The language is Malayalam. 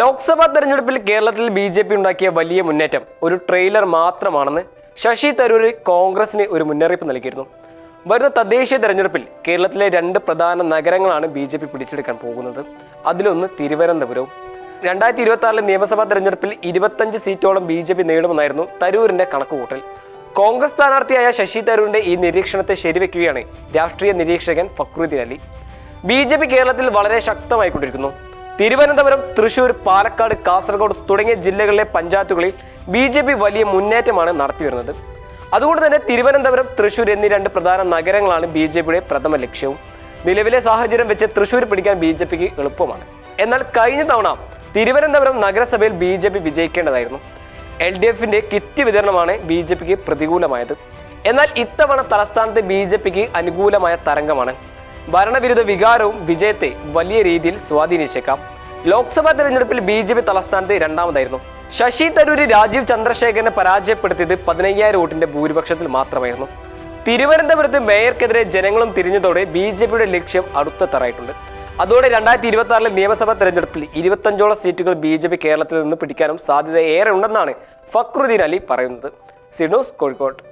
ലോക്സഭാ തെരഞ്ഞെടുപ്പിൽ കേരളത്തിൽ ബി ജെ പി ഉണ്ടാക്കിയ വലിയ മുന്നേറ്റം ഒരു ട്രെയിലർ മാത്രമാണെന്ന് ശശി തരൂർ കോൺഗ്രസിന് ഒരു മുന്നറിയിപ്പ് നൽകിയിരുന്നു. വരുന്ന തദ്ദേശീയ തെരഞ്ഞെടുപ്പിൽ കേരളത്തിലെ രണ്ട് പ്രധാന നഗരങ്ങളാണ് ബി ജെ പി പിടിച്ചെടുക്കാൻ പോകുന്നത്. അതിലൊന്ന് തിരുവനന്തപുരവും രണ്ടായിരത്തി ഇരുപത്തി ആറിലെ നിയമസഭാ തെരഞ്ഞെടുപ്പിൽ ഇരുപത്തഞ്ച് സീറ്റോളം ബി ജെ പി നേടുമെന്നായിരുന്നു തരൂരിന്റെ കണക്കുകൂട്ടൽ. കോൺഗ്രസ് സ്ഥാനാർത്ഥിയായ ശശി തരൂരിന്റെ ഈ നിരീക്ഷണത്തെ ശരിവെക്കുകയാണ് രാഷ്ട്രീയ നിരീക്ഷകൻ Fakhruddin Ali. B J P കേരളത്തിൽ വളരെ ശക്തമായിക്കൊണ്ടിരിക്കുന്നു തിരുവനന്തപുരം തൃശൂർ പാലക്കാട് കാസർഗോഡ് തുടങ്ങിയ ജില്ലകളിലെ പഞ്ചായത്തുകളിൽ ബി ജെ പി വലിയ മുന്നേറ്റമാണ് നടത്തിവരുന്നത്. അതുകൊണ്ട് തന്നെ തിരുവനന്തപുരം തൃശൂർ എന്നീ രണ്ട് പ്രധാന നഗരങ്ങളാണ് ബി ജെ പിയുടെ പ്രഥമ ലക്ഷ്യവും. നിലവിലെ സാഹചര്യം വെച്ച് തൃശൂർ പിടിക്കാൻ ബി ജെ പിക്ക് എളുപ്പമാണ്. എന്നാൽ കഴിഞ്ഞ തവണ തിരുവനന്തപുരം നഗരസഭയിൽ ബി ജെ പി വിജയിക്കേണ്ടതായിരുന്നു. എൽ ഡി എഫിന്റെ കിറ്റ് വിതരണമാണ് ബി ജെ പിക്ക് പ്രതികൂലമായത്. എന്നാൽ ഇത്തവണ തലസ്ഥാനത്ത് ബി ജെ പിക്ക് അനുകൂലമായ തരംഗമാണ് ഭരണവിരുദ്ധ വികാരവും വിജയത്തെ വലിയ രീതിയിൽ സ്വാധീനിച്ചേക്കാം. ലോക്സഭാ തെരഞ്ഞെടുപ്പിൽ ബി ജെ പി തലസ്ഥാനത്ത് രണ്ടാമതായിരുന്നു. ശശി തരൂര് രാജീവ് ചന്ദ്രശേഖരനെ പരാജയപ്പെടുത്തിയത് പതിനയ്യായിരം വോട്ടിന്റെ ഭൂരിപക്ഷത്തിൽ മാത്രമായിരുന്നു. തിരുവനന്തപുരത്ത് മേയർക്കെതിരെ ജനങ്ങളും തിരിഞ്ഞതോടെ ബി ജെ പിയുടെ ലക്ഷ്യം അടുത്തെത്താറായിട്ടുണ്ട് അതോടെ രണ്ടായിരത്തി ഇരുപത്തി ആറിലെ നിയമസഭാ തെരഞ്ഞെടുപ്പിൽ ഇരുപത്തഞ്ചോളം സീറ്റുകൾ ബി ജെ പി കേരളത്തിൽ നിന്ന് പിടിക്കാനും സാധ്യത ഏറെ ഉണ്ടെന്നാണ് ഫക്രുദ്ദീൻ അലി പറയുന്നത്. സിനോസ് കോഴിക്കോട്.